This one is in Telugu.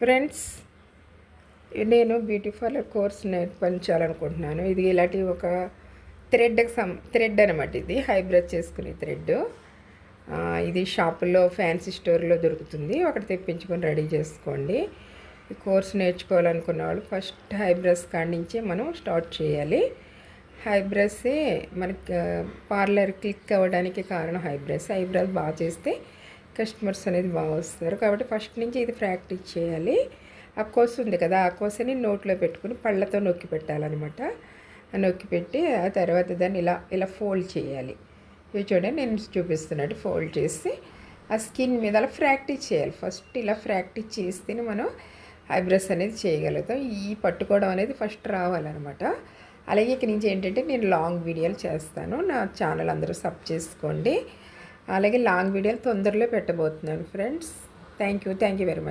ఫ్రెండ్స్ నేను బ్యూటీ పార్లర్ కోర్స్ నేర్పించాలనుకుంటున్నాను. ఇది ఇలాంటి ఒక థ్రెడ్కి సం థ్రెడ్ అనమాట ఇది. హైబ్రిడ్ చేసుకునే థ్రెడ్. ఇది షాపుల్లో ఫ్యాన్సీ స్టోర్లో దొరుకుతుంది. ఒకటి తెప్పించుకొని రెడీ చేసుకోండి. ఈ కోర్స్ నేర్చుకోవాలనుకున్న వాళ్ళు ఫస్ట్ హైబ్రస్ కాడి నుంచే మనం స్టార్ట్ చేయాలి. హైబ్రస్సే మనకి పార్లర్ క్లిక్ అవ్వడానికి కారణం హైబ్రస్. హైబ్రస్ బాగా చేస్తే కస్టమర్స్ అనేది బాగా వస్తారు కాబట్టి ఫస్ట్ నుంచి ఇది ప్రాక్టీస్ చేయాలి. ఆ కోస ఉంది కదా ఆ కోసని నోట్లో పెట్టుకుని పళ్ళతో నొక్కి పెట్టాలన్నమాట. నొక్కి పెట్టి ఆ తర్వాత దాన్ని ఇలా ఇలా ఫోల్డ్ చేయాలి. ఇవి చూడండి నేను చూపిస్తున్నట్టు ఫోల్డ్ చేసి ఆ స్కిన్ మీద అలా ప్రాక్టీస్ చేయాలి. ఫస్ట్ ఇలా ప్రాక్టీస్ చేస్తేనే మనం ఐబ్రోస్ అనేది చేయగలుగుతాం. ఈ పట్టుకోవడం అనేది ఫస్ట్ రావాలన్నమాట. అలాగే ఇక్కడి నుంచి ఏంటంటే నేను లాంగ్ వీడియోలు చేస్తాను. నా ఛానల్ అందరూ సబ్ చేసుకోండి. అలాగే లాంగ్ వీడియోలు తొందరలో పెట్టబోతున్నాను friends. Thank you thank you very much